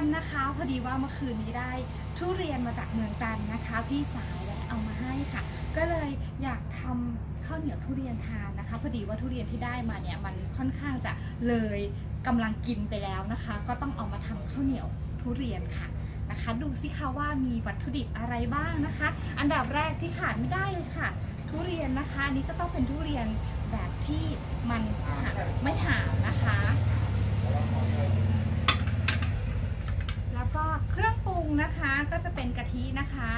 กันนะคะ พอดีว่าเมื่อคืนนี้ได้ทุเรียนมาจากเมืองจันนะคะ พี่สาวและเอามาให้ค่ะ ก็เลยอยากทำข้าวเหนียวทุเรียนทานนะคะ พอดีว่าทุเรียนที่ได้มาเนี่ยมันค่อนข้างจะเลยกำลังกินไปแล้วนะคะ ก็ต้องเอามาทำข้าวเหนียวทุเรียนค่ะนะคะ ดูสิคะว่ามีวัตถุดิบอะไรบ้างนะคะ อันดับแรกที่ขาดไม่ได้เลยค่ะ ทุเรียนนะคะอันนี้ก็ต้องเป็นทุเรียนแบบที่มันไม่ห่ามนะคะ แล้วก็เครื่อ งนะคะก็จะเป็นกะทินะคะ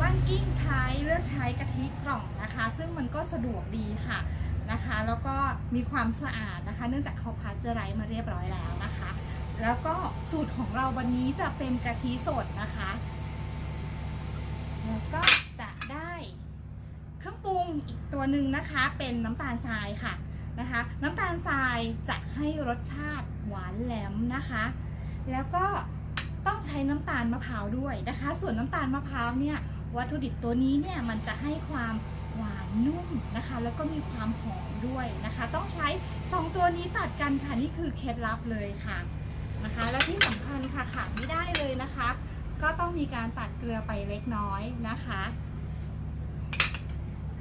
บ้านกิ้งใช้เลือกใช้กะทิกล่องนะคะ ซึ่งมันก็สะดวกดีค่ะนะคะ แล้วก็มีความสะอาดนะคะ เนื่องจากเขาพาสเจอไรส์มาเรียบร้อยแล้วนะคะ แล้วก็สูตรของเราวันนี้จะเป็นกะทิสดนะคะแล้วก็จะได้เครื่องปรุงอีกตัวหนึ่งนะคะเป็นน้ำตาลทรายค่ะนะคะ น้ำตาลทรายจะให้รสชาติหวานแหลมนะคะ แล้วก็ ต้องใช้น้ำตาลมะพร้าวด้วยนะคะ ส่วนน้ำตาลมะพร้าวเนี่ยวัตถุดิบตัวนี้เนี่ยมันจะให้ความหวานนุ่มนะคะ แล้วก็มีความหอมด้วยนะคะ ต้องใช้ 2 ตัวนี้ตัดกันค่ะนี่คือเคล็ดลับเลยค่ะนะคะ และที่สำคัญค่ะขาดไม่ได้เลยนะคะ ก็ต้องมีการตัดเกลือไปเล็กน้อยนะคะ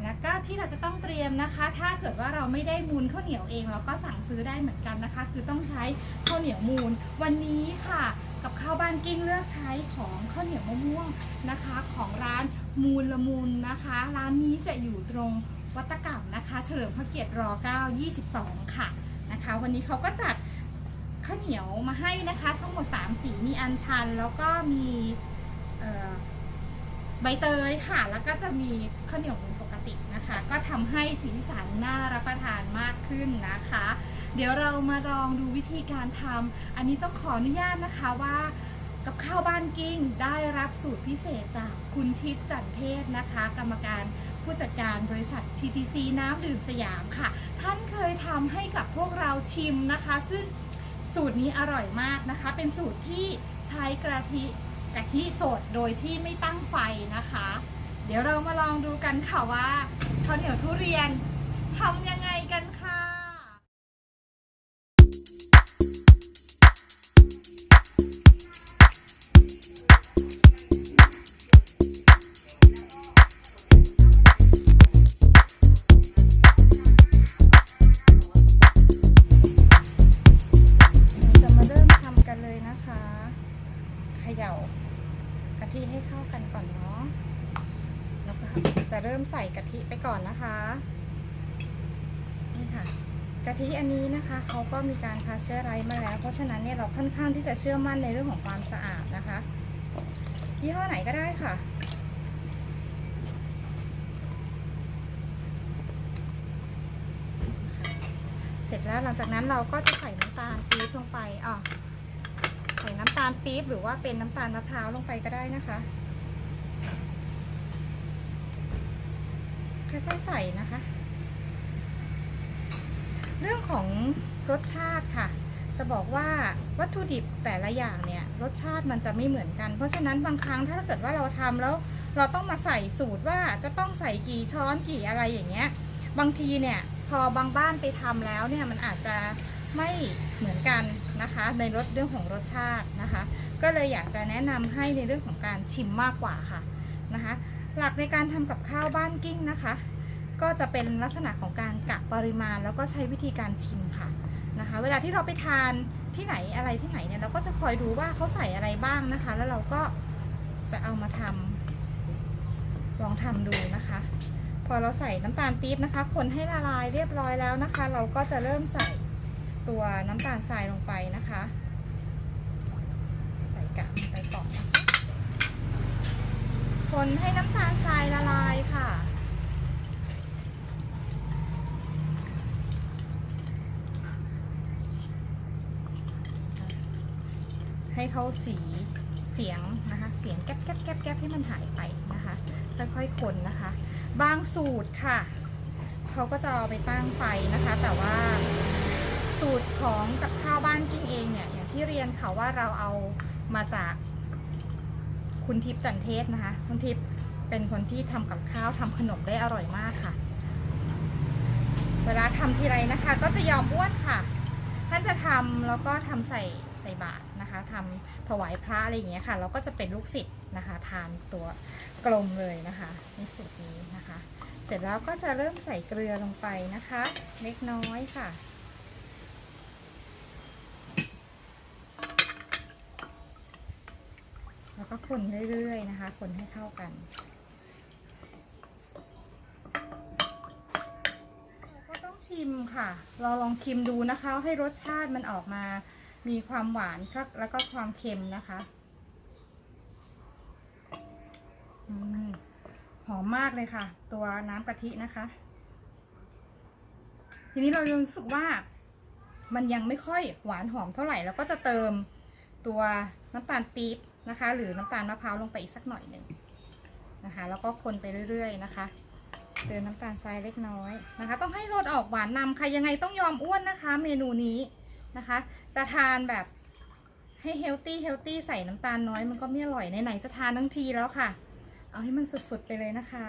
แล้วก็ที่เราจะต้องเตรียมนะคะ ถ้าเกิดว่าเราไม่ได้มูลข้าวเหนียวเอง เราก็สั่งซื้อได้เหมือนกันนะคะ คือต้องใช้ข้าวเหนียวมูลวันนี้ค่ะ กับข้าวบ้านกิ้งเลือกใช้ของข้าวเหนียวมะม่วงนะคะ ของร้านมูลละมูลนะคะ ร้านนี้จะอยู่ตรงวัตกรรมนะคะ เฉลิมพระเกียรติร9 22 ค่ะนะคะ วันนี้เขาก็จัดข้าวเหนียวมาให้นะคะทั้งหมด3สีมีอัญชัน แล้วก็มีใบเตยค่ะ แล้วก็จะมีข้าวเหนียวมูนปกตินะคะ ก็ทำให้สีสันน่ารับประทานมากขึ้นนะคะ เดี๋ยวเรามาลองดูวิธีการทำอันนี้ต้องขออนุญาตนะคะว่า กับข้าวบ้านกิ้งได้รับสูตรพิเศษจากคุณทิพย์จันเทพนะคะ กรรมการผู้จัดการบริษัท TTC น้ำดื่มสยามค่ะ ท่านเคยทำให้กับพวกเราชิมนะคะ ซึ่งสูตรนี้อร่อยมากนะคะ เป็นสูตรที่ใช้กะทิกะทิสดโดยที่ไม่ตั้งไฟนะคะ เดี๋ยวเรามาลองดูกันค่ะว่าข้าวเหนียวทุเรียนทำยังไงกัน กะทิอันนี้นะคะเขาก็มีการพาสเจอร์ไรมาแล้ว เพราะฉะนั้นเนี่ยเราค่อนข้างที่จะเชื่อมั่นในเรื่องของความสะอาดนะคะยี่ห้อไหนก็ได้ค่ะ เสร็จแล้วหลังจากนั้นเราก็จะใส่น้ำตาลปี๊บลงไปอะใส่น้ำตาลปี๊บหรือว่าเป็นน้ำตาลมะพร้าวลงไปก็ได้นะคะค่อยๆใส่นะคะ เรื่องของรสชาติค่ะ จะบอกว่าวัตถุดิบแต่ละอย่างเนี่ยรสชาติมันจะไม่เหมือนกัน เพราะฉะนั้นบางครั้งถ้าเกิดว่าเราทำแล้ว เราต้องมาใส่สูตรว่าจะต้องใส่กี่ช้อนกี่อะไรอย่างเงี้ย บางทีเนี่ยพอบางบ้านไปทำแล้วเนี่ยมันอาจจะไม่เหมือนกันนะคะในรสเรื่องของรสชาตินะคะ ก็เลยอยากจะแนะนำให้ในเรื่องของการชิมมากกว่าค่ะนะคะ หลักในการทำกับข้าวบ้านกิ้งนะคะ ก็จะเป็นลักษณะของการกะปริมาณ แล้วก็ใช้วิธีการชิมค่ะนะคะ เวลาที่เราไปทานที่ไหนอะไรที่ไหนเนี่ยเราก็จะคอยดูว่าเขาใส่อะไรบ้างนะคะ แล้วเราก็จะเอามาทำลองทำดูนะคะ พอเราใส่น้ำตาลปี๊บนะคะ คนให้ละลายเรียบร้อยแล้วนะคะ เราก็จะเริ่มใส่ตัวน้ำตาลทรายลงไปนะคะ ใส่กากลงไปก่อคะคนให้น้ำตาลทรายละลายค่ะ ให้เขาสีเสียงนะคะ เสียงแก๊บแก๊บแก๊บแก๊บให้มันหายไปนะคะ ค่อยๆคนนะคะ บางสูตรค่ะ เขาก็จะเอาไปตั้งไฟนะคะ แต่ว่าสูตรของกับข้าวบ้านกิ้งเองเนี่ย อย่างที่เรียนค่ะว่าเราเอามาจากคุณทิพย์จันเทศนะคะ คุณทิพย์เป็นคนที่ทำกับข้าวทำขนมได้อร่อยมากค่ะ เวลาทำทีไรนะคะ ก็จะยอมอ้วนค่ะ ท่านจะทำแล้วก็ทำใส่ใส่บาตร นะคะทำถวายพระอะไรอย่างเงี้ยค่ะ เราก็จะเป็นลูกศิษย์นะคะ ทานตัวกลมเลยนะคะในสูตรนี้นะคะ เสร็จแล้วก็จะเริ่มใส่เกลือลงไปนะคะ เล็กน้อยค่ะแล้วก็คนเรื่อยๆนะคะ คนให้เข้ากัน ก็ต้องชิมค่ะ เราลองชิมดูนะคะ ให้รสชาติมันออกมา มีความหวานก็แล้วก็ความเค็มนะคะอหอมมากเลยค่ะ ตัวน้ำกะทินะคะ ทีนี้เรารู้สึกว่ามันยังไม่ค่อยหวานหอมเท่าไหร่แล้วก็จะเติมตัวน้ำตาลปี๊บนะคะ หรือน้ำตาลมะพร้าวลงไปอีกสักหน่อยหนึ่งนะคะ แล้วก็คนไปเรื่อยๆนะคะเติมน้ำตาลทรายเล็กน้อยนะคะ ต้องให้รสออกหวานนำใครยังไงต้องยอมอ้วนนะคะ เมนูนี้นะคะ จะทานแบบให้เฮลตี้เฮลตี้ใส่น้ำตาลน้อยมันก็ไม่อร่อยไหนๆจะทานทั้งทีแล้วค่ะ เอาให้มันสุดๆไปเลยนะคะ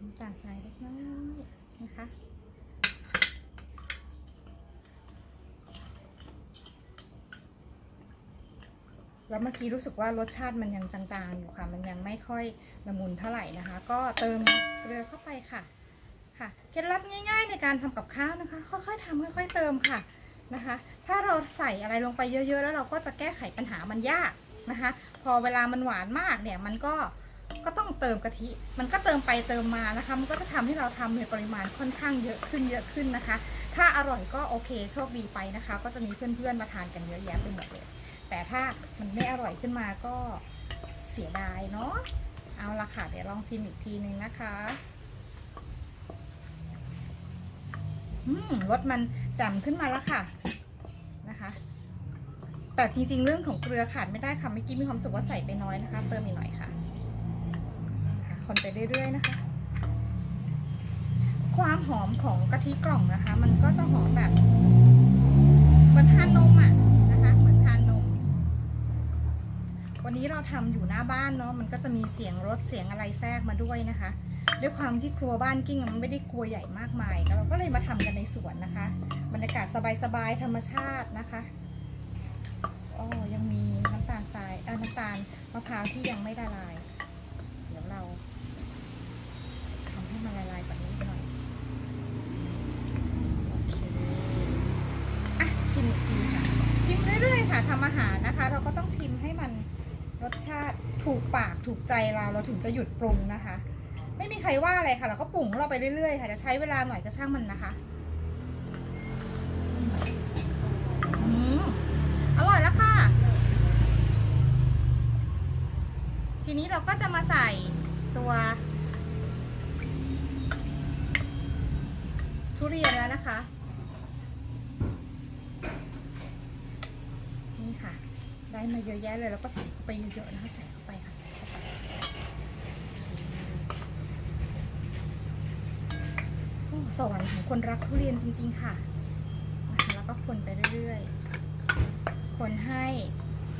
น้ำตาลทรายเล็กน้อยนะคะแล้วเมื่อกี้รู้สึกว่ารสชาติมันยังจางๆอยู่ค่ะ มันยังไม่ค่อยละมุนเท่าไหร่นะคะ ก็เติมเกลือเข้าไปค่ะ ค่ะเคล็ดลับง่ายๆในการทำกับข้าวนะคะ ค่อยๆทำค่อย ๆ เติมค่ะนะคะ ถ้าเราใส่อะไรลงไปเยอะ ๆ แล้วเราก็จะแก้ไขปัญหามันยากนะคะ พอเวลามันหวานมากเนี่ยมันก็ก็ต้องเติมกะทิ มันก็เติมไปเติมมานะคะ มันก็จะทำให้เราทำในปริมาณค่อนข้างเยอะขึ้นเยอะขึ้นนะคะ ถ้าอร่อยก็โอเคโชคดีไปนะคะ ก็จะมีเพื่อนๆมาทานกันเยอะแยะไปหมดเลย แต่ถ้ามันไม่อร่อยขึ้นมาก็เสียดายเนาะ เอาละค่ะ เดี๋ยวลองชิมอีกทีนึงนะคะ อืม รสมันจำขึ้นมาแล้วค่ะนะคะ แต่จริงๆเรื่องของเกลือขาดไม่ได้ค่ะเมื่อกี้มีความสุขว่าใส่ไปน้อยนะคะ เติมอีกหน่อยค่ะคนไปเรื่อยๆนะคะ ความหอมของกะทิกล่องนะคะ มันก็จะหอมแบบเหมือนทานนมอะนะคะเหมือนทานนม วันนี้เราทำอยู่หน้าบ้านเนาะมันก็จะมีเสียงรถเสียงอะไรแทรกมาด้วยนะคะ ด้วยความที่ครัวบ้านกิ้งมันไม่ได้ครัวใหญ่มากมายเราก็เลยมาทำกันในสวนนะคะ บรรยากาศสบายๆธรรมชาตินะคะอ๋อยังมีน้ำตาลทรายเออน้ำตาลมะพร้าวที่ยังไม่ละลาย เดี๋ยวเราทำให้มันละลายกว่านี้หน่อยโอเคอะชิมอีกทีค่ะชิมเรื่อยๆค่ะทำอาหารนะคะ เราก็ต้องชิมให้มันรสชาติถูกปากถูกใจเราเราถึงจะหยุดปรุงนะคะ ไม่มีใครว่าอะไรค่ะ เราก็ปรุงเราไปเรื่อยๆค่ะ จะใช้เวลาหน่อยก็ช่างมันนะคะอืมอร่อยแล้วค่ะ ทีนี้เราก็จะมาใส่ตัว ทุเรียนแล้วนะคะ นี่ค่ะ ได้มาเยอะแยะเลยแล้วก็ใส่ไปเยอะๆนะคะใส่เข้าไปโอ้ สวรรค์ของคนรักทุเรียนจริง ๆ ค่ะ แล้วก็คนไปเรื่อยๆ คนให้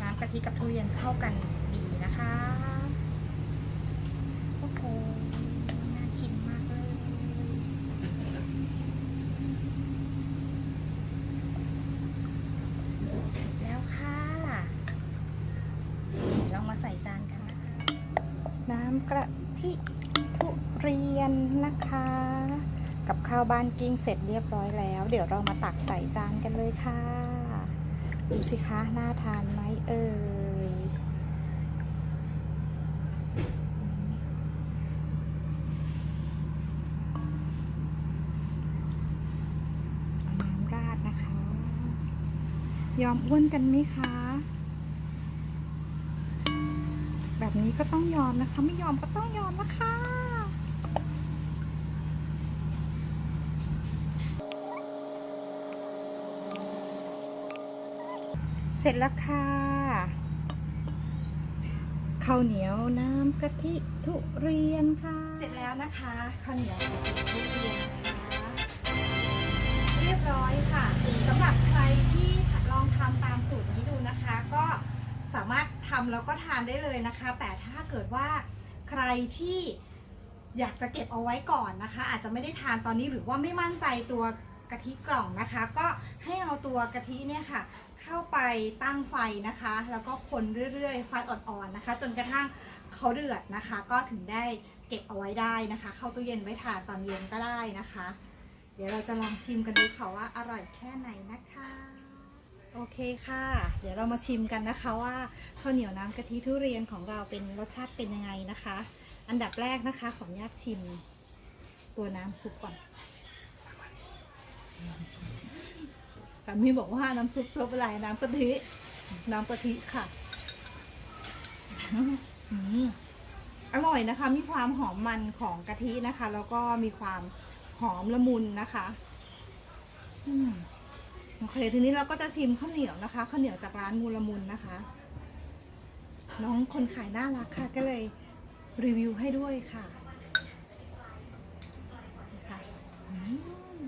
น้ำกะทิกับทุเรียนเข้ากันดีนะคะโอ้โหน่ากินมากเลย เสร็จแล้วค่ะเรามาใส่จานกันนะคะ น้ำกะทิทุเรียนนะคะ ข้าวบ้านกิ้งเสร็จเรียบร้อยแล้ว เดี๋ยวเรามาตักใส่จานกันเลยค่ะ ดูสิคะน่าทานไหมเอ่ยเอน้ำราดนะคะ ยอมอ้วนกันไหมคะ แบบนี้ก็ต้องยอมนะคะ ไม่ยอมก็ต้องยอมนะคะ เสร็จแล้วค่ะข้าวเหนียวน้ำกะทิทุเรียนค่ะ เสร็จแล้วนะคะข้าวเหนียวกะทิทุเรียนนะคะเรียบร้อยค่ะสำหรับใครที่ลองทำตามสูตรนี้ดูนะคะ ก็สามารถทำแล้วก็ทานได้เลยนะคะ แต่ถ้าเกิดว่าใครที่อยากจะเก็บเอาไว้ก่อนนะคะ อาจจะไม่ได้ทานตอนนี้หรือว่าไม่มั่นใจตัว กะทิกล่องนะคะ ก็ให้เอาตัวกะทิเนี่ยค่ะ เข้าไปตั้งไฟนะคะ แล้วก็คนเรื่อยๆ ไฟอ่อนๆนะคะ จนกระทั่งเขาเดือดนะคะ ก็ถึงได้เก็บเอาไว้ได้นะคะ เข้าตู้เย็นไว้ทานตอนเย็นก็ได้นะคะ เดี๋ยวเราจะลองชิมกันดูค่ะว่าอร่อยแค่ไหนนะคะ โอเคค่ะ เดี๋ยวเรามาชิมกันนะคะว่าข้าวเหนียวน้ำกะทิทุเรียนของเราเป็นรสชาติเป็นยังไงนะคะ อันดับแรกนะคะขออนุญาตชิมตัวน้ำซุปก่อน สามีบอกว่าน้ำซุปซุปอะไรน้ำกะทิ น้ำกะทิค่ะอร่อยนะคะ มีความหอมมันของกะทินะคะ แล้วก็มีความหอมละมุนนะคะอืมโอเค ทีนี้เราก็จะชิมข้าวเหนียวนะคะข้าวเหนียวจากร้านมูลมุนนะคะ น้องคนขายน่ารักค่ะ ก็เลยรีวิวให้ด้วยค่ะนี่ค่ะอืม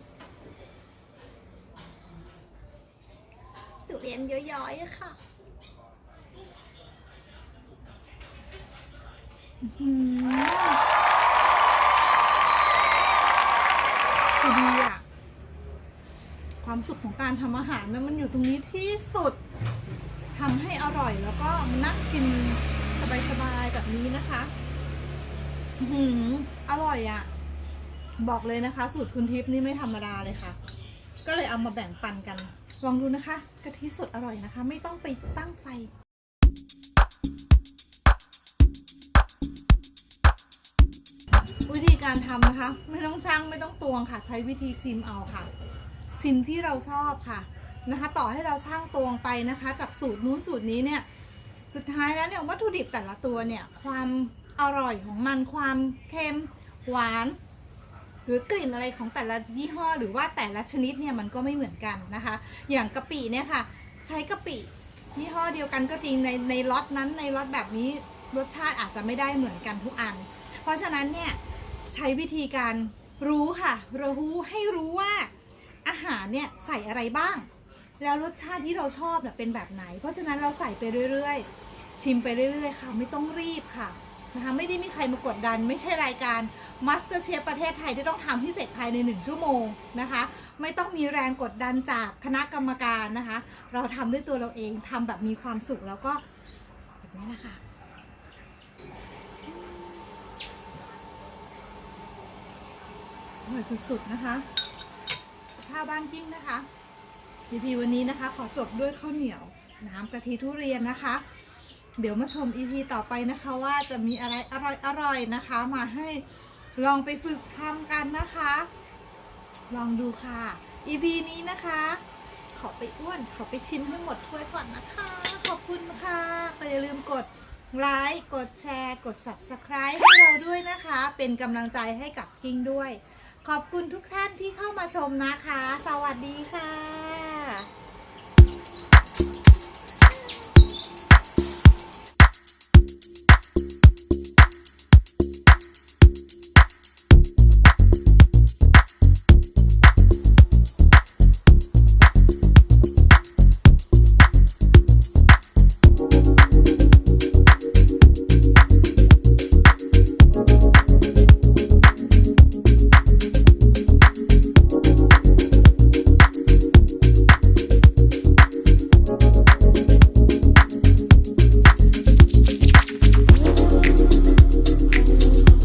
จุ เรียนย้อยๆค่ะคือดีอะความสุขของการทำอาหารนะมันอยู่ตรงนี้ที่สุดทำให้อร่อยแล้วก็นั่งกินสบายๆแบบนี้นะคะอื้อหืออร่อยอะบอกเลยนะคะ สูตรคุณทิพย์นี่ไม่ธรรมดาเลยค่ะ ก็เลยเอามาแบ่งปันกัน ลองดูนะคะกะทิสดอร่อยนะคะ ไม่ต้องไปตั้งไฟวิธีการทำนะคะ ไม่ต้องชั่งไม่ต้องตวงค่ะ ใช้วิธีชิมเอาค่ะ ชิมที่เราชอบค่ะนะคะ ต่อให้เราช่างตวงไปนะคะ จากสูตรนู้นสูตรนี้เนี่ยสุดท้ายแล้วเนี่ยวัตถุดิบแต่ละตัวเนี่ยความอร่อยของมันความเค็มหวาน หรือกลิ่นอะไรของแต่ละยี่ห้อ หรือว่าแต่ละชนิดเนี่ยมันก็ไม่เหมือนกันนะคะ อย่างกะปิเนี่ยค่ะ ใช้กะปิยี่ห้อเดียวกันก็จริงในในล็อตนั้นในล็อตแบบนี้รสชาติอาจจะไม่ได้เหมือนกันทุกอัน เพราะฉะนั้นเนี่ยใช้วิธีการรู้ค่ะรู้ให้รู้ว่าอาหารเนี่ยใส่อะไรบ้าง แล้วรสชาติที่เราชอบเนี่ยเป็นแบบไหน เพราะฉะนั้นเราใส่ไปเรื่อยๆ ชิมไปเรื่อยๆค่ะ ไม่ต้องรีบค่ะ นะคะไม่ได้มีใครมากดดัน ไม่ใช่รายการ Master Chef ประเทศไทยที่ต้องทำให้เสร็จภายใน 1 ชั่วโมงนะคะ ไม่ต้องมีแรงกดดันจากคณะกรรมการนะคะ เราทำด้วยตัวเราเองทำแบบมีความสุขแล้วก็แบบนี้แหละค่ะอร่อยสุดๆนะคะข้าวบ้านกิ้งนะคะ EP วันนี้นะคะ ขอจบด้วยข้าวเหนียว น้ำกะทิทุเรียนนะคะ เดี๋ยวมาชม EP ต่อไปนะคะว่าจะมีอะไรอร่อยๆนะคะ มาให้ลองไปฝึกทำกันนะคะ ลองดูค่ะ EP นี้นะคะ ขอไปอ้วน ขอไปชิมให้หมดถ้วยก่อนนะคะ ขอบคุณค่ะก็อย่าลืมกดไลค์กดแชร์ กด Subscribe ให้เราด้วยนะคะ เป็นกำลังใจให้กับกิ้งด้วย ขอบคุณทุกท่านที่เข้ามาชมนะคะ สวัสดีค่ะ